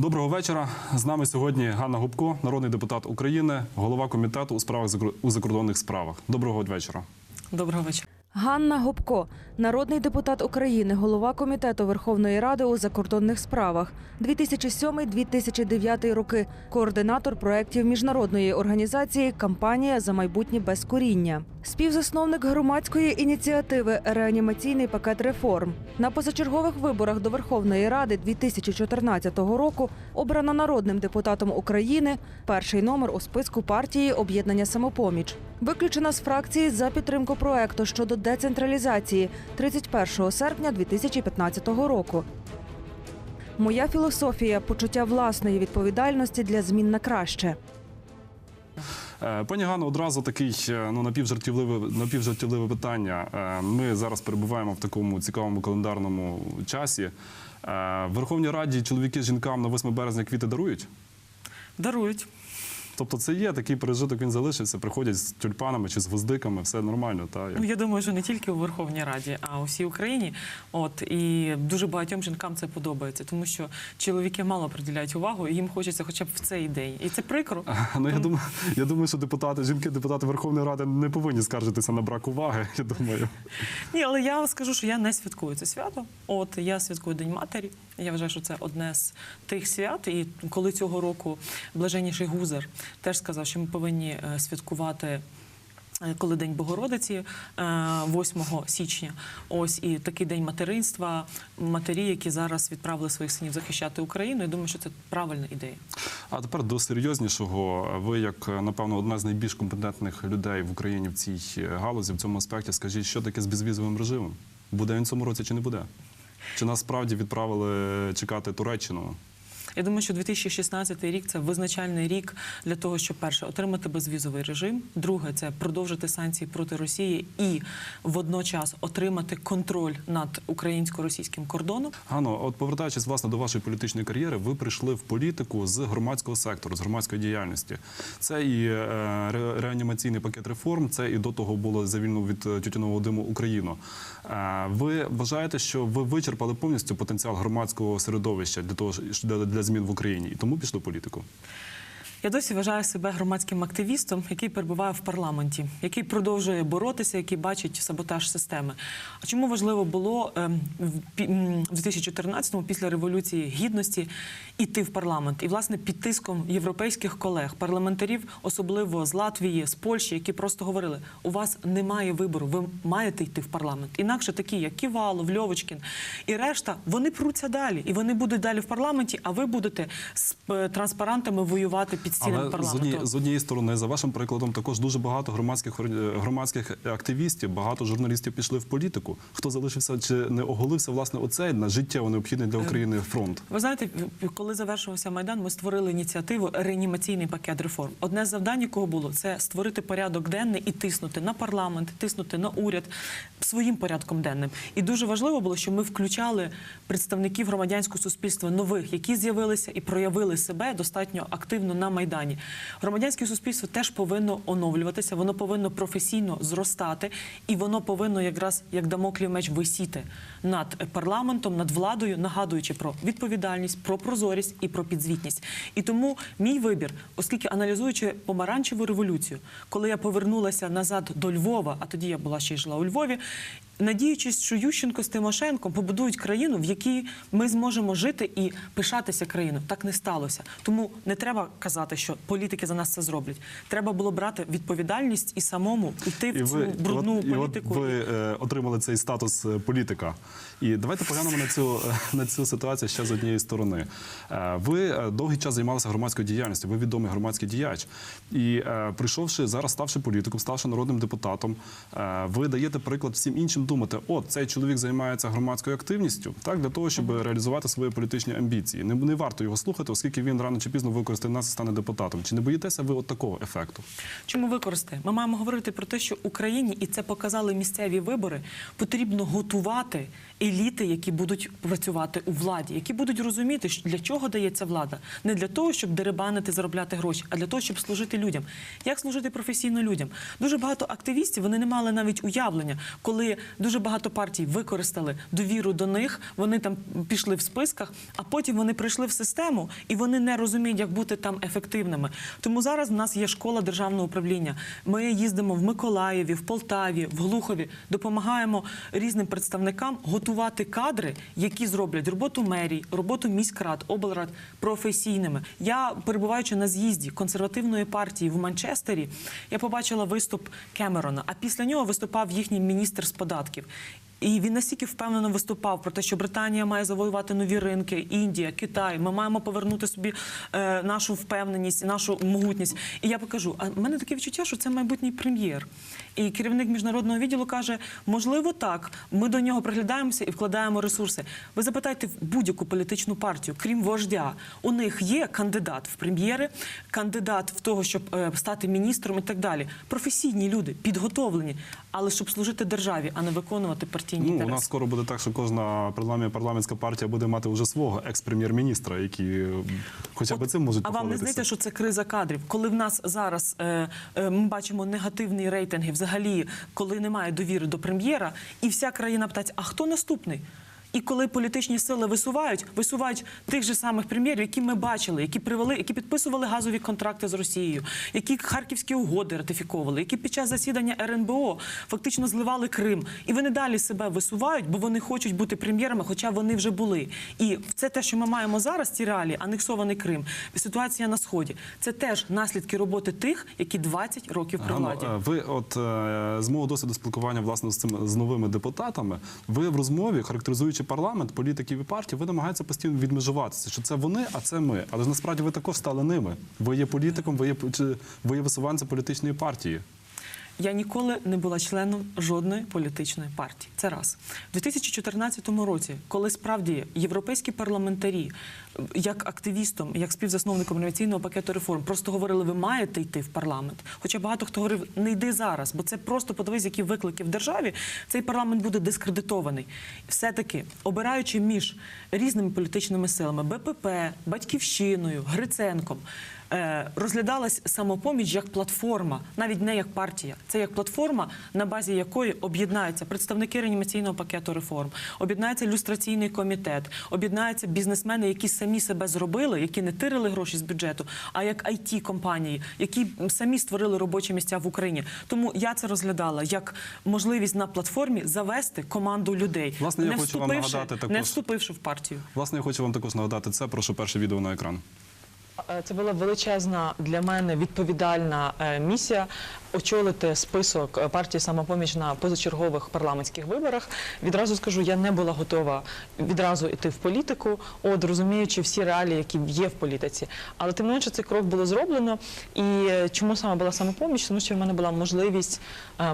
Доброго вечора. З нами сьогодні Ганна Губко, народний депутат України, голова комітету у справах у закордонних справах. Доброго вечора. Доброго вечора. Ганна Гопко, народний депутат України, голова комітету Верховної Ради у закордонних справах 2007-2009 роки, координатор проєктів міжнародної організації Кампанія за майбутнє без куріння, співзасновник громадської ініціативи Реанімаційний пакет реформ. На позачергових виборах до Верховної Ради 2014 року обрана народним депутатом України перший номер у списку партії Об'єднання самопоміч. Виключена з фракції за підтримку проекту щодо децентралізації 31 серпня 2015 року. Моя філософія почуття власної відповідальності для змін на краще. Е, Пані Ганно, одразу такий е, ну напівжартівливе напівжартівливе питання. Е, Ми зараз перебуваємо в такому цікавому календарному часі. В Верховній Раді чоловіки жінкам на 8 березня квіти дарують. Дарують. Тобто, це є такий пережиток. Він залишився. Приходять з тюльпанами чи з гвоздиками, все нормально. Та як- Ну я думаю, що не тільки у Верховній Раді, а у всій Україні. От і дуже багатьом жінкам це подобається, тому що чоловіки мало приділяють увагу, і їм хочеться хоча б в цей день. І це прикро. Ну я думаю, я думаю, що депутати, жінки, депутати Верховної Ради не повинні скаржитися на брак уваги. Я думаю. Ні, але я скажу, що я не святкую це свято. От я святкую День матері. Я вважаю, що це одне з тих свят. І коли цього року блаженніший гузар теж сказав, що ми повинні е, святкувати. е, Коли День Богородиці, е, 8 січня, ось і такий день материнства, матері, які зараз відправили своїх синів захищати Україну. Я думаю, що це правильна ідея. А тепер до серйознішого. Ви, як напевно, одна з найбільш компетентних людей в Україні в цій е, галузі, в цьому аспекті, скажіть, що таке з безвізовим режимом? Буде він цьому році чи не буде? Чи нас справді відправили чекати Туреччину? Я думаю, що 2016 рік це визначальний рік для того, щоб перше отримати безвізовий режим. Друге це продовжити санкції проти Росії і водночас отримати контроль над українсько-російським кордоном. Ганно, от повертаючись власне до вашої політичної кар'єри, ви прийшли в політику з громадського сектору, з громадської діяльності. Це і е, ре- реанімаційний пакет реформ, це і до того було за вільну від е, тютюнового диму Україну. Е, Ви вважаєте, що ви вичерпали повністю потенціал громадського середовища для того, для, для змін в Україні, і тому пішли в політику? Я досі вважаю себе громадським активістом, який перебуває в парламенті, який продовжує боротися, який бачить саботаж системи. А чому важливо було ем, в пі- м, в 2014-му, після революції гідності, іти в парламент і власне під тиском європейських колег, парламентарів, особливо з Латвії, з Польщі, які просто говорили: у вас немає вибору, ви маєте йти в парламент. Інакше такі, як Ківалов, Льовочкін і решта, вони пруться далі, і вони будуть далі в парламенті. А ви будете з е, транспарантами воювати під стінами Але з, парламенту. одні, з однієї сторони, за вашим прикладом, також дуже багато громадських ор- громадських активістів, багато журналістів пішли в політику. Хто залишився чи не оголився власне оцей на життєво необхідний для України фронт? Ви знаєте, коли завершувався майдан, ми створили ініціативу реанімаційний пакет реформ. Одне з завдань, якого було це створити порядок денний і тиснути на парламент, тиснути на уряд своїм порядком денним. І дуже важливо було, що ми включали представників громадянського суспільства нових, які з'явилися і проявили себе достатньо активно на майдані. Громадянське суспільство теж повинно оновлюватися, воно повинно професійно зростати, і воно повинно якраз як дамоклів меч висіти над парламентом, над владою, нагадуючи про відповідальність, про прозорість і про підзвітність. І тому мій вибір, оскільки аналізуючи помаранчеву революцію, коли я повернулася назад до Львова, а тоді я була ще й жила у Львові. Надіючись, що Ющенко з Тимошенко побудують країну, в якій ми зможемо жити і пишатися країною. Так не сталося. Тому не треба казати, що політики за нас це зроблять. Треба було брати відповідальність і самому йти в цю брудну от, і політику. от ви е, отримали цей статус е, політика. І давайте поглянемо на цю е, на цю ситуацію ще з однієї сторони. Е, ви е, довгий час займалися громадською діяльністю. Ви відомий громадський діяч. І е, прийшовши зараз, ставши політиком, ставши народним депутатом, е, ви даєте приклад всім іншим думати: от цей чоловік займається громадською активністю, так для того, щоб реалізувати свої політичні амбіції. Не, не варто його слухати, оскільки він рано чи пізно використає нас і стане депутатом. Чи не боїтеся ви от такого ефекту? Чому використати? Ми маємо говорити про те, що Україні, і це показали місцеві вибори, потрібно готувати еліти, які будуть працювати у владі, які будуть розуміти, для чого дається влада. Не для того, щоб дерибанити, заробляти гроші, а для того, щоб служити людям. Як служити професійно людям? Дуже багато активістів вони не мали навіть уявлення, коли дуже багато партій використали довіру до них, вони там пішли в списках, а потім вони прийшли в систему і вони не розуміють, як бути там ефективними. Тому зараз в нас є школа державного управління. Ми їздимо в Миколаєві, в Полтаві, в Глухові, допомагаємо різним представникам готувати кадри, які зроблять роботу мерій, роботу міськрад, облрад професійними. Я перебуваючи на з'їзді консервативної партії в Манчестері, я побачила виступ Кемерона. А після нього виступав їхній міністр з податків. І він настільки впевнено виступав про те, що Британія має завоювати нові ринки, Індія, Китай. Ми маємо повернути собі е, нашу впевненість, нашу могутність. І я покажу. А в мене таке відчуття, що це майбутній прем'єр. І керівник міжнародного відділу каже: можливо, так. Ми до нього приглядаємося і вкладаємо ресурси. Ви запитайте в будь-яку політичну партію, крім вождя, у них є кандидат в прем'єри, кандидат в того, щоб е, стати міністром і так далі. Професійні люди, підготовлені, але щоб служити державі, а не виконувати партійні Ну, у нас скоро буде так, що кожна парламент- парламентська партія буде мати вже свого екс-прем'єр-міністра, які е, хоча б От, цим можуть а вам не похвалитися. здається, що це криза кадрів? Коли в нас зараз е, е, ми бачимо негативні рейтинги, взагалі, коли немає довіри до прем'єра, і вся країна питається, а хто наступний? І коли політичні сили висувають, висувають тих же самих прем'єрів, які ми бачили, які привели, які підписували газові контракти з Росією, які харківські угоди ратифіковували, які під час засідання РНБО фактично зливали Крим, і вони далі себе висувають, бо вони хочуть бути прем'єрами, хоча вони вже були. І це те, що ми маємо зараз, ці реалії, анексований Крим, ситуація на сході. Це теж наслідки роботи тих, які 20 років при владі. е, ви, от е, з мого досвіду спілкування власне з цим з новими депутатами, ви в розмові, характеризуючи парламент, політиків і партії, ви намагаєтеся постійно відмежуватися, що це вони, а це ми. Але ж насправді ви також стали ними. Ви є політиком, ви є ви є висуванцем політичної партії. Я ніколи не була членом жодної політичної партії. Це раз. У 2014 році, коли справді європейські парламентарі, як активістом, як співзасновником інноваційного пакету реформ, просто говорили, ви маєте йти в парламент. Хоча багато хто говорив, не йди зараз, бо це просто подивись, які виклики в державі. Цей парламент буде дискредитований. Все-таки обираючи між різними політичними силами БПП, Батьківщиною, Гриценком. е, Розглядалась самопоміч як платформа, навіть не як партія. Це як платформа, на базі якої об'єднаються представники реанімаційного пакету реформ, об'єднається люстраційний комітет, об'єднаються бізнесмени, які самі себе зробили, які не тирили гроші з бюджету, а як it компанії, які самі створили робочі місця в Україні. Тому я це розглядала як можливість на платформі завести команду людей, Власне, я не хочу вам нагадати також, не вступивши в партію. Власне, я хочу вам також нагадати це. Прошу перше відео на екран. Е, Це була величезна для мене відповідальна е, місія очолити список е, партії самопоміч на позачергових парламентських виборах. Відразу скажу, я не була готова відразу йти в політику, от розуміючи всі реалії, які є в політиці. Але тим не менше цей крок було зроблено. І чому саме була самопоміч? Тому що в мене була можливість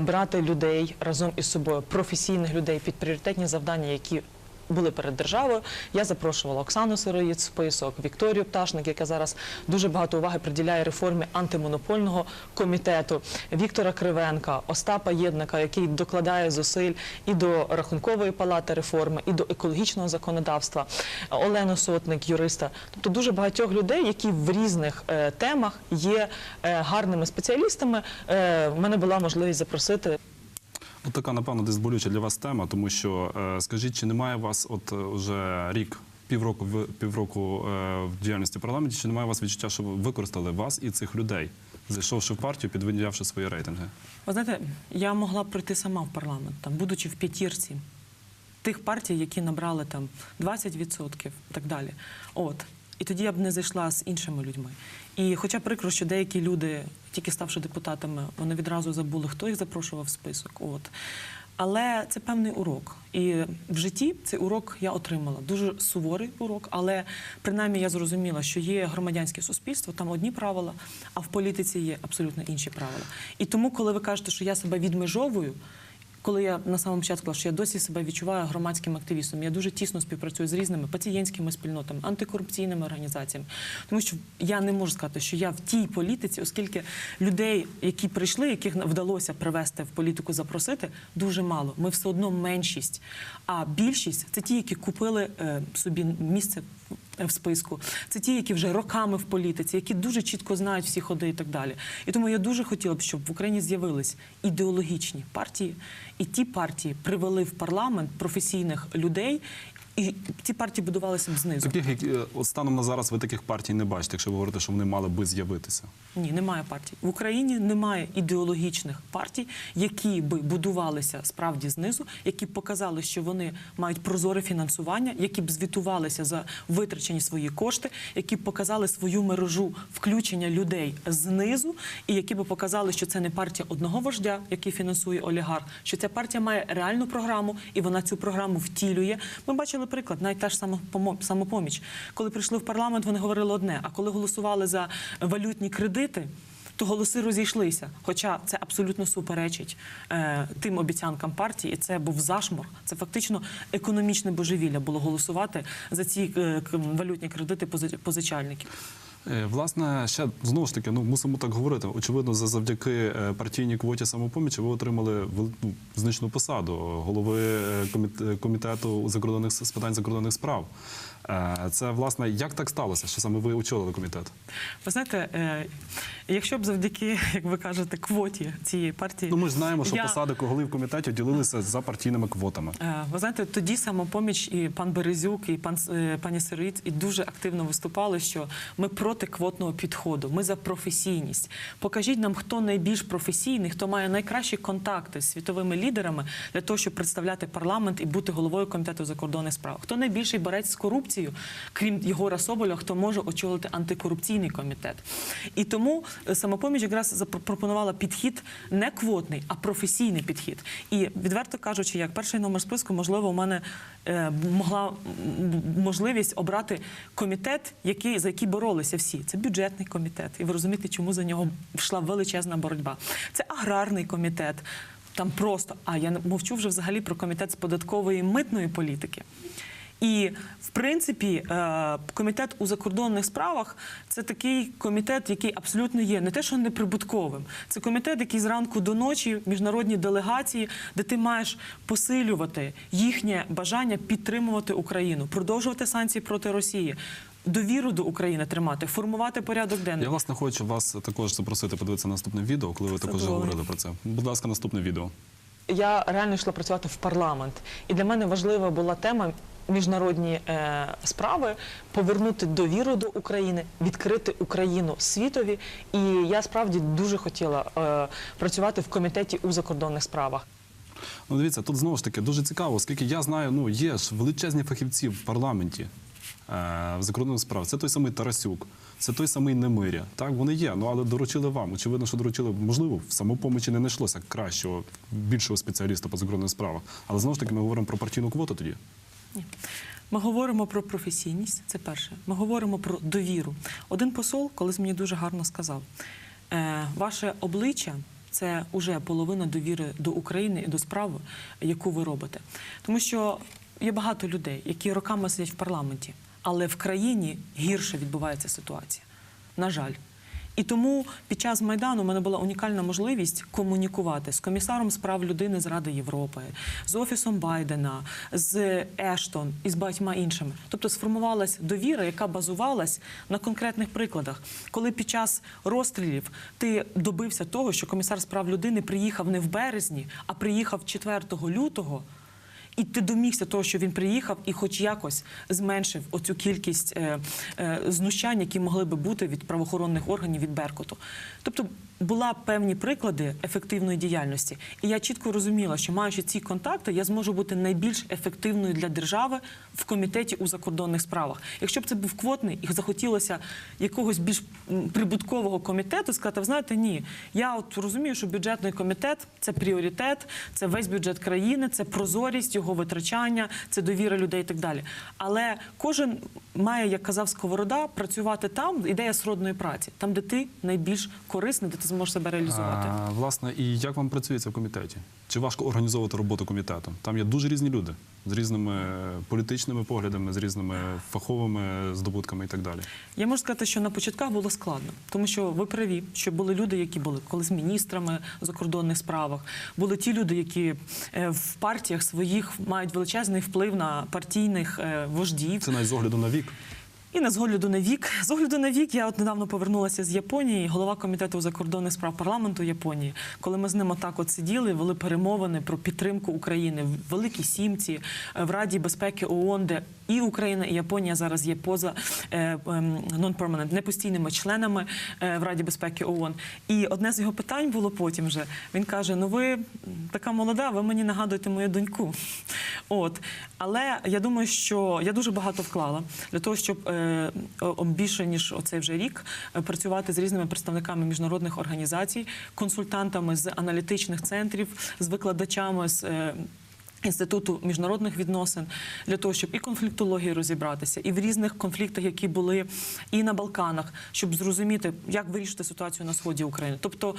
брати людей разом із собою, професійних людей під пріоритетні завдання, які були перед державою. Я запрошувала Оксану Сироїд список, Вікторію Пташник, яка зараз дуже багато уваги приділяє реформі антимонопольного комітету, Віктора Кривенка, Остапа Єдника, який докладає зусиль і до рахункової палати реформи, і до екологічного законодавства, Олену Сотник, юриста. Тобто дуже багатьох людей, які в різних е, темах є е, гарними спеціалістами. Е, в мене була можливість запросити От така, напевно, десь болюча для вас тема, тому що е, скажіть, чи немає вас от е, вже рік, півроку півроку е, в діяльності парламенті, чи немає вас відчуття, що використали вас і цих людей, зайшовши в партію, підвинявши свої рейтинги? Ви знаєте, я могла б прийти сама в парламент, там, будучи в п'ятірці тих партій, які набрали там 20% і так далі. От. І тоді я б не зайшла з іншими людьми. І хоча прикро, що деякі люди, тільки ставши депутатами, вони відразу забули, хто їх запрошував в список. От. Але це певний урок. І в житті цей урок я отримала. Дуже суворий урок, але принаймні я зрозуміла, що є громадянське суспільство, там одні правила, а в політиці є абсолютно інші правила. І тому, коли ви кажете, що я себе відмежовую, коли я на самому початку сказала, що я досі себе відчуваю громадським активістом. Я дуже тісно співпрацюю з різними пацієнтськими спільнотами, антикорупційними організаціями, тому що я не можу сказати, що я в тій політиці, оскільки людей, які прийшли, яких вдалося привести в політику, запросити, дуже мало. Ми все одно меншість. А більшість це ті, які купили е, собі місце в списку. Це ті, які вже роками в політиці, які дуже чітко знають всі ходи і так далі. І тому я дуже хотіла б, щоб в Україні з'явились ідеологічні партії, і ті партії привели в парламент професійних людей. І ці партії будувалися б знизу. Таких, які е, от станом на зараз ви таких партій не бачите, якщо ви говорите, що вони мали би з'явитися. Ні, немає партій. В Україні немає ідеологічних партій, які би будувалися справді знизу, які б показали, що вони мають прозоре фінансування, які б звітувалися за витрачені свої кошти, які б показали свою мережу включення людей знизу, і які б показали, що це не партія одного вождя, який фінансує олігарх, що ця партія має реальну програму і вона цю програму втілює. Ми бачили приклад, навіть та ж самопоміч. Коли прийшли в парламент, вони говорили одне. А коли голосували за валютні кредити. То голоси розійшлися, хоча це абсолютно суперечить е, тим обіцянкам партії, і це був зашмор. Це фактично економічне божевілля було голосувати за ці е, валютні кредити пози- позичальників. Е, Власне, ще знову ж таки, ну мусимо так говорити. Очевидно, за завдяки е, партійній квоті самопомічі ви отримали ну, значну посаду голови е, комітету закордонних з питань закордонних справ. Е, Це власне як так сталося, що саме ви очолили комітет? Ви знаєте, е, якщо б завдяки, як ви кажете, квоті цієї партії, Ну ми ж знаємо, що я- посади голів комітетів ділилися за партійними квотами. Е, Ви знаєте, тоді самопоміч і пан Березюк, і пан пані Сириць і дуже активно виступали, що ми проти квотного підходу. Ми за професійність. Покажіть нам, хто найбільш професійний, хто має найкращі контакти з світовими лідерами для того, щоб представляти парламент і бути головою комітету закордонних справ. Хто найбільший борець з корупцією, крім Єгора Соболя, хто може очолити антикорупційний комітет. І тому е, самопоміч якраз запропонувала підхід не квотний, а професійний підхід. І відверто кажучи, як перший номер списку, можливо, у мене е, могла можливість обрати комітет, який за який боролися всі. Це бюджетний комітет, і ви розумієте, чому за нього йшла величезна боротьба. Це аграрний комітет. Там просто, а я мовчу вже взагалі про комітет з податкової і митної політики. І в принципі, е, комітет у закордонних справах це такий комітет, який абсолютно є не те, що неприбутковим. Це комітет, який зранку до ночі міжнародні делегації, де ти маєш посилювати їхнє бажання підтримувати Україну, продовжувати санкції проти Росії. Довіру до України тримати, формувати порядок денний. Я власне хочу вас також запросити подивитися наступне відео, коли ви також говорили про це. Будь ласка, наступне відео. Я реально йшла працювати в парламент, і для мене важлива була тема. Міжнародні е, справи повернути довіру до України, відкрити Україну світові. І я справді дуже хотіла е, працювати в комітеті у закордонних справах. Ну, дивіться, тут знову ж таки дуже цікаво, оскільки я знаю, ну є ж величезні фахівці в парламенті е, в закордонних справах. Це той самий Тарасюк, це той самий Немиря. Так, вони є, ну але доручили вам. Очевидно, що доручили, можливо, в самопомочі не знайшлося кращого, більшого спеціаліста по закордонних справах. Але знову ж таки, ми говоримо про партійну квоту тоді. Ні. Ми говоримо про професійність, це перше. Ми говоримо про довіру. Один посол колись мені дуже гарно сказав: е, ваше обличчя це вже половина довіри до України і до справи, яку ви робите. Тому що є багато людей, які роками сидять в парламенті, але в країні гірше відбувається ситуація. На жаль. І тому під час майдану в мене була унікальна можливість комунікувати з комісаром з прав людини з Ради Європи, з офісом Байдена, з Ештон і з багатьма іншими. Тобто сформувалась довіра, яка базувалась на конкретних прикладах. Коли під час розстрілів ти добився того, що комісар з прав людини приїхав не в березні, а приїхав 4 лютого. І ти домігся того, що він приїхав, і хоч якось зменшив оцю кількість е, е, знущань, які могли би бути від правоохоронних органів від Беркуту. Тобто була певні приклади ефективної діяльності, і я чітко розуміла, що маючи ці контакти, я зможу бути найбільш ефективною для держави в комітеті у закордонних справах. Якщо б це був квотний і захотілося якогось більш прибуткового комітету, сказати, знаєте, ні, я от розумію, що бюджетний комітет це пріоритет, це весь бюджет країни, це прозорість його витрачання, це довіра людей і так далі. Але кожен має, як казав Сковорода, працювати там, ідея сродної праці, там, де ти найбільш корисний, де ти зможеш себе реалізувати. А, власне, і як вам працюється в комітеті? Чи важко організовувати роботу комітету? Там є дуже різні люди з різними політичними поглядами, з різними фаховими здобутками і так далі. Я можу сказати, що на початках було складно, тому що ви праві, що були люди, які були колись міністрами в закордонних справах, були ті люди, які е, в партіях своїх мають величезний вплив на партійних е, вождів. Це навіть з огляду на вік. І не з огляду на вік. З огляду на вік я от недавно повернулася з Японії, голова комітету закордонних справ парламенту Японії. Коли ми з ним отак от сиділи, вели перемовини про підтримку України в Великій Сімці, е, в Раді безпеки ООН, де і Україна, і Японія зараз є поза е, ем, non-permanent, непостійними членами е, в Раді безпеки ООН. І одне з його питань було потім вже. Він каже: Ну, ви така молода, ви мені нагадуєте мою доньку. От. Але я думаю, що я дуже багато вклала для того, щоб е, більше ніж оцей вже рік працювати з різними представниками міжнародних організацій, консультантами з аналітичних центрів, з викладачами з. Інституту міжнародних відносин для того, щоб і конфліктології розібратися, і в різних конфліктах, які були і на Балканах, щоб зрозуміти, як вирішити ситуацію на сході України. Тобто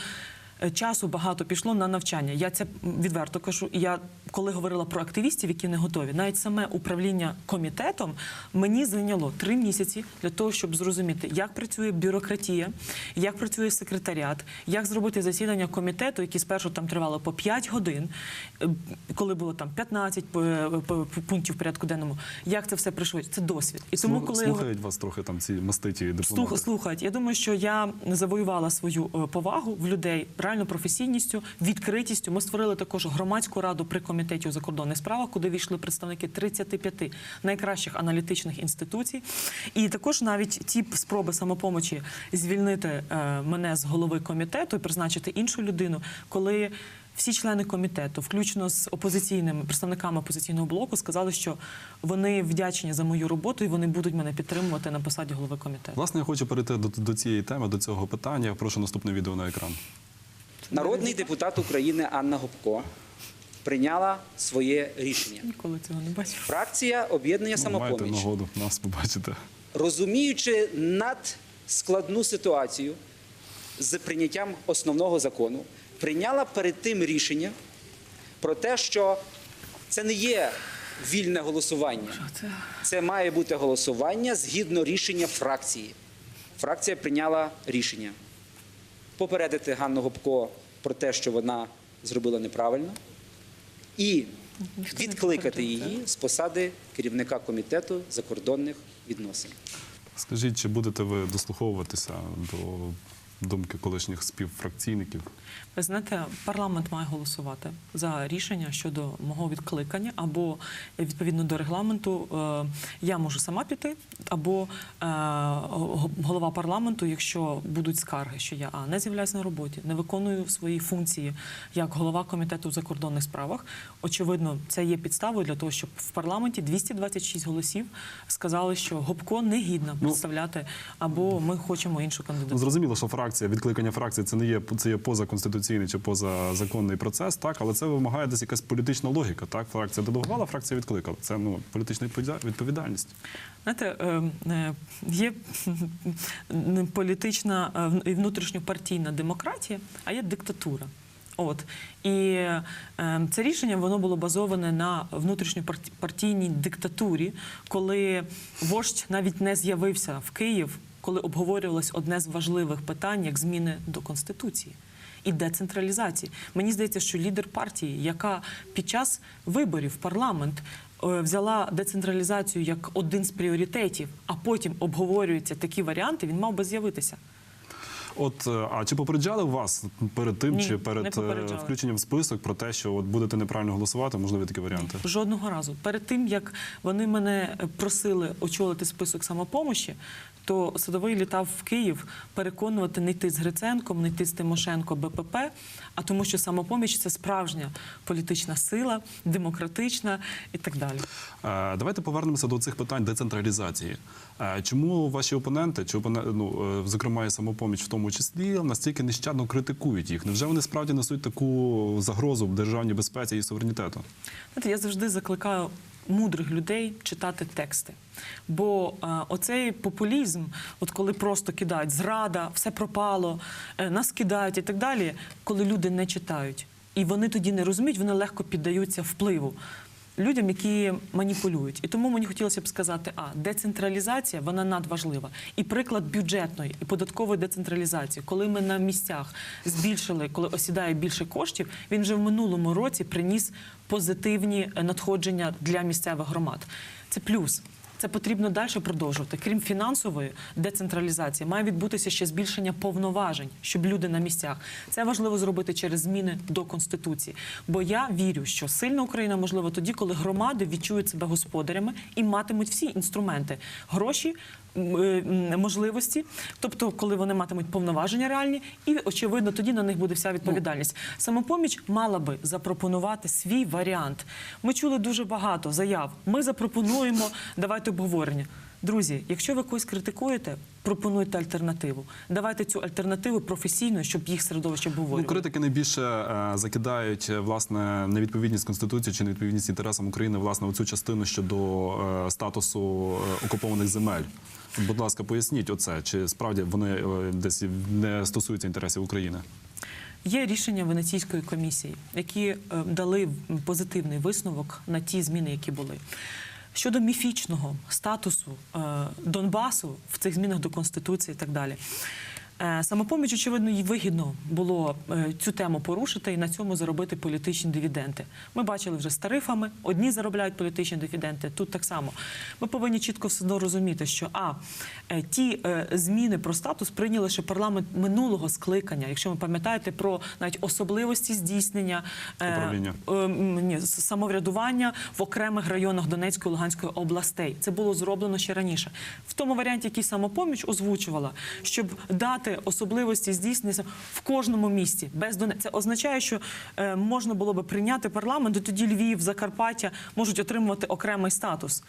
часу багато пішло на навчання. Я це відверто кажу. Я коли говорила про активістів, які не готові, навіть саме управління комітетом мені зайняло три місяці для того, щоб зрозуміти, як працює бюрократія, як працює секретаріат, як зробити засідання комітету, які спершу там тривало по 5 годин, е, коли було там 15 п- п- пунктів в порядку денному. Як це все пришвидшити? Це досвід. І тому, коли слухають вас трохи там ці маститі дипломати. Слух, слухають. Я думаю, що я завоювала свою е, повагу в людей реально професійністю, відкритістю. Ми створили також громадську раду при комітеті у закордонних справах, куди війшли представники 35 найкращих аналітичних інституцій. І також навіть ті спроби самопомочі звільнити е, мене з голови комітету і призначити іншу людину, коли. Всі члени комітету, включно з опозиційними представниками опозиційного блоку, сказали, що вони вдячні за мою роботу і вони будуть мене підтримувати на посаді голови комітету. Власне, я хочу перейти до, до цієї теми, до цього питання. Прошу наступне відео на екран. Народний депутат України Анна Гопко прийняла своє рішення. Ніколи цього не бачив. Фракція об'єднання Ну, маєте самопоміч, нагоду нас побачити. розуміючи надскладну ситуацію з прийняттям основного закону, прийняла перед тим рішення про те, що це не є вільне голосування. Це Це має бути голосування згідно рішення фракції. Фракція прийняла рішення попередити Ганну Гопко про те, що вона зробила неправильно, і відкликати її з посади керівника комітету закордонних відносин. Скажіть, чи будете ви дослуховуватися до думки колишніх співфракційників? Ви знаєте, парламент має голосувати за рішення щодо мого відкликання, або відповідно до регламенту е, я можу сама піти, або е, голова парламенту, якщо будуть скарги, що я а не з'являюся на роботі, не виконую свої функції як голова комітету в закордонних справах. Очевидно, це є підставою для того, щоб в парламенті 226 голосів сказали, що Гопко не гідна представляти, або ми хочемо іншу Ну, кандидатуру. зрозуміло, що фракція, відкликання фракції це не є це є позаконституційний чи позазаконний процес, так, але це вимагає десь якась політична логіка. Так, фракція делегувала, фракція відкликала. Це ну політична відповідальність. Знаєте, е, е, є політична е, і внутрішньопартійна демократія, а є диктатура. От і е, це рішення воно було базоване на внутрішньопартійній диктатурі, коли вождь навіть не з'явився в Київ, коли обговорювалось одне з важливих питань, як зміни до конституції. І децентралізації. Мені здається, що лідер партії, яка під час виборів в парламент е, взяла децентралізацію як один з пріоритетів, а потім обговорюються такі варіанти, він мав би з'явитися. От, е, а чи попереджали вас перед тим, Ні, чи перед е, включенням в список про те, що от будете неправильно голосувати, можливі такі варіанти? Жодного разу. Перед тим як вони мене просили очолити список самопомощі, то садовий літав в Київ переконувати не йти з Гриценком, не йти з Тимошенко БПП, а тому, що самопоміч це справжня політична сила, демократична і так далі. Давайте повернемося до цих питань децентралізації. Чому ваші опоненти, чи ну, е, зокрема і самопоміч в тому числі, настільки нещадно критикують їх? Невже вони справді несуть таку загрозу в державній безпеці і суверенітету? Знаєте, я завжди закликаю мудрих людей читати тексти. Бо е, оцей популізм, от коли просто кидають зрада, все пропало, е, нас кидають і так далі, коли люди не читають. І вони тоді не розуміють, вони легко піддаються впливу людям, які маніпулюють. І тому мені хотілося б сказати: а децентралізація вона надважлива. І приклад бюджетної і податкової децентралізації, коли ми на місцях збільшили, коли осідає більше коштів, він вже в минулому році приніс позитивні е, надходження для місцевих громад. Це плюс. Це потрібно далі продовжувати. Крім фінансової децентралізації, має відбутися ще збільшення повноважень, щоб люди на місцях. Це важливо зробити через зміни до конституції. Бо я вірю, що сильна Україна можливо тоді, коли громади відчують себе господарями і матимуть всі інструменти гроші. Е, Можливості, тобто, коли вони матимуть повноваження реальні, і очевидно, тоді на них буде вся відповідальність. Самопоміч мала би запропонувати свій варіант. Ми чули дуже багато заяв. Ми запропонуємо, давайте обговорення. Друзі, якщо ви когось критикуєте, пропонуйте альтернативу. Давайте цю альтернативу професійно, щоб їх середовище Ну, критики найбільше е, закидають е, власне невідповідність конституції чи невідповідність інтересам України власне оцю частину щодо е, статусу е, окупованих земель. Будь ласка, поясніть оце, чи справді вони е, десь не стосуються інтересів України? Є рішення Венеційської комісії, які е, дали позитивний висновок на ті зміни, які були. Щодо міфічного статусу е, Донбасу в цих змінах до Конституції і так далі. Е, Самопоміч, очевидно, їй вигідно було е, цю тему порушити і на цьому заробити політичні дивіденди. Ми бачили вже з тарифами, одні заробляють політичні дивіденди, тут так само. Ми повинні чітко все одно розуміти, що а е, ті зміни про статус прийняли ще парламент минулого скликання, якщо ви пам'ятаєте про навіть особливості здійснення е, е, ні, самоврядування в окремих районах Донецької і Луганської областей. Це було зроблено ще раніше. В тому варіанті, який самопоміч озвучувала, щоб дати особливості здійснення в кожному місті без Донецька. Це означає, що е, можна було би прийняти парламент, і тоді Львів, Закарпаття можуть отримувати окремий статус.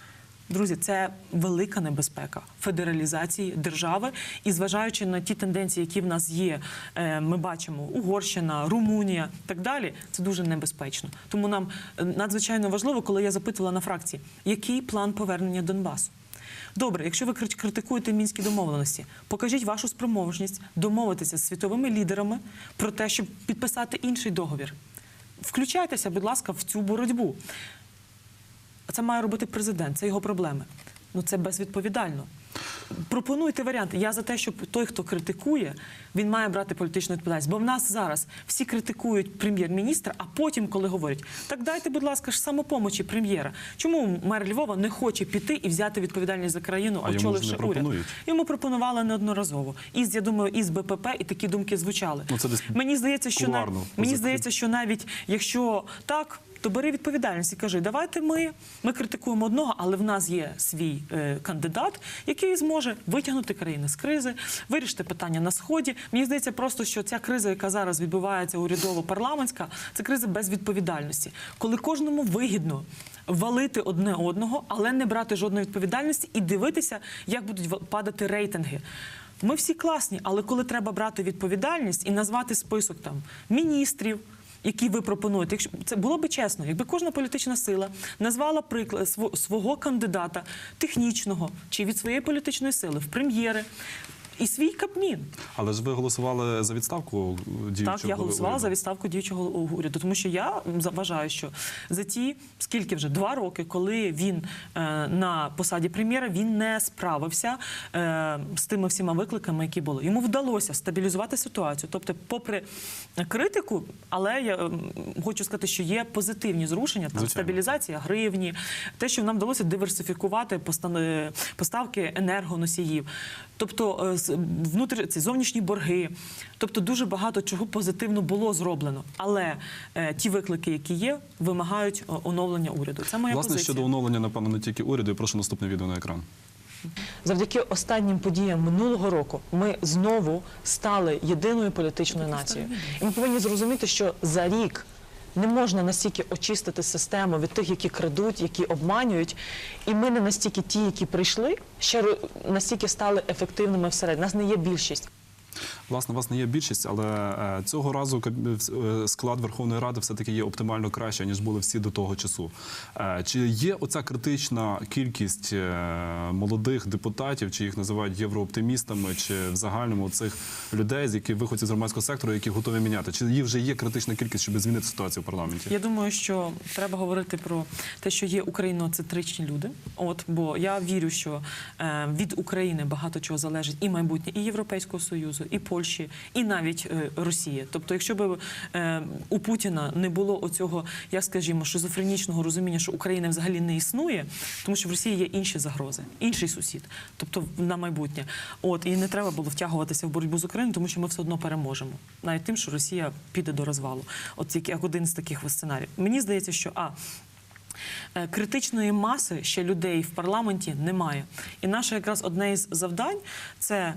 Друзі, це велика небезпека федералізації держави, і зважаючи на ті тенденції, які в нас є, е, ми бачимо Угорщина, Румунія, так далі. Це дуже небезпечно. Тому нам е, надзвичайно важливо, коли я запитувала на фракції, який план повернення Донбасу. Добре, якщо ви критикуєте мінські домовленості, покажіть вашу спроможність домовитися з світовими лідерами про те, щоб підписати інший договір. Включайтеся, будь ласка, в цю боротьбу. Це має робити президент, це його проблеми. Ну це безвідповідально. Пропонуйте варіанти. Я за те, щоб той, хто критикує, він має брати політичну відповідальність. Бо в нас зараз всі критикують прем'єр-міністра, а потім, коли говорять, так дайте, будь ласка, ж самопомочі прем'єра. Чому мер Львова не хоче піти і взяти відповідальність за країну, А йому очоливши не уряд? Йому пропонували неодноразово. Із я думаю, із БПП і такі думки звучали. Ну, це десь мені здається, що на... кулуарно, мені здається, що навіть якщо так. То бери відповідальність і кажи, давайте ми, ми критикуємо одного, але в нас є свій е, кандидат, який зможе витягнути країни з кризи, вирішити питання на сході. Мені здається, просто що ця криза, яка зараз відбувається урядово-парламентська, це криза безвідповідальності, коли кожному вигідно валити одне одного, але не брати жодної відповідальності і дивитися, як будуть падати рейтинги. Ми всі класні, але коли треба брати відповідальність і назвати список там міністрів. Які ви пропонуєте, якщо це було би чесно, якби кожна політична сила назвала приклад сво- свого кандидата технічного чи від своєї політичної сили в прем'єри і свій кабмін, Але ж ви голосували за відставку діючого так, я голосувала уряду. за відставку діючого уряду, тому що я вважаю, що за ті скільки вже два роки, коли він е, на посаді прем'єра, він не справився е, з тими всіма викликами, які були. Йому вдалося стабілізувати ситуацію. Тобто, попри критику, але я м, хочу сказати, що є позитивні зрушення там Звичайно. стабілізація гривні, те, що нам вдалося диверсифікувати е, поставки енергоносіїв, тобто е, з- внутрі ці зовнішні борги. Тобто дуже багато чого позитивно було зроблено. Але е, ті виклики, які є, вимагають е, оновлення уряду. Це моя Власне, позиція. щодо оновлення, напевно, не тільки уряду, я прошу наступне відео на екран. Завдяки останнім подіям минулого року ми знову стали єдиною політичною нацією. І ми повинні зрозуміти, що за рік не можна настільки очистити систему від тих, які крадуть, які обманюють. І ми не настільки ті, які прийшли, ще настільки стали ефективними всередині. Нас не є більшість. Власне вас не є більшість, але е, цього разу е, склад Верховної Ради все таки є оптимально краще ніж були всі до того часу. Е, Чи є оця критична кількість е, молодих депутатів, чи їх називають єврооптимістами, чи в загальному цих людей, з які виходять з громадського сектору, які готові міняти? Чи їх вже є критична кількість, щоб змінити ситуацію в парламенті? Я думаю, що треба говорити про те, що є україноцентричні люди. От бо я вірю, що е, від України багато чого залежить і майбутнє, і Європейського союзу, і Польщі, і навіть е, Росії. Тобто, якщо б е, у Путіна не було оцього, як скажімо, шизофренічного розуміння, що Україна взагалі не існує, тому що в Росії є інші загрози, інший сусід, тобто на майбутнє. От і не треба було втягуватися в боротьбу з Україною, тому що ми все одно переможемо, навіть тим, що Росія піде до розвалу. От як- один з таких сценаріїв. Мені здається, що а. Е, Критичної маси ще людей в парламенті немає. І наше якраз одне із завдань це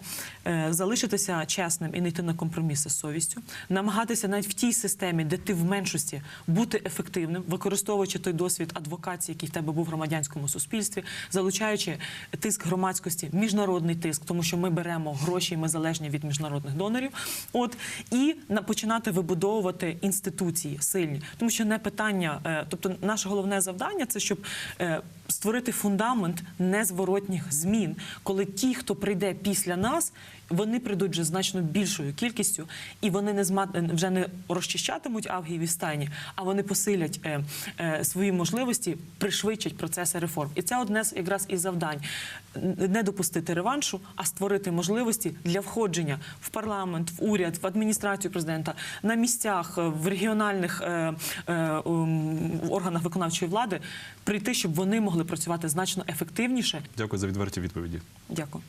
е, залишитися чесним і не йти на компроміси з совістю, намагатися навіть в тій системі, де ти в меншості, бути ефективним, використовуючи той досвід адвокації, який в тебе був в громадянському суспільстві, залучаючи тиск громадськості, міжнародний тиск, тому що ми беремо гроші, і ми залежні від міжнародних донорів. От і на починати вибудовувати інституції сильні, тому що не питання, е, тобто наше головне завдання це щоб е, створити фундамент незворотніх змін, коли ті, хто прийде після нас. Вони прийдуть вже значно більшою кількістю, і вони не зма... вже не розчищатимуть Авгієві стайні, а вони посилять е, е, свої можливості, пришвидшать процеси реформ. І це одне з якраз із завдань не допустити реваншу, а створити можливості для входження в парламент, в уряд, в адміністрацію президента на місцях, е, в регіональних е, е, органах виконавчої влади прийти, щоб вони могли працювати значно ефективніше. Дякую за відверті відповіді. Дякую.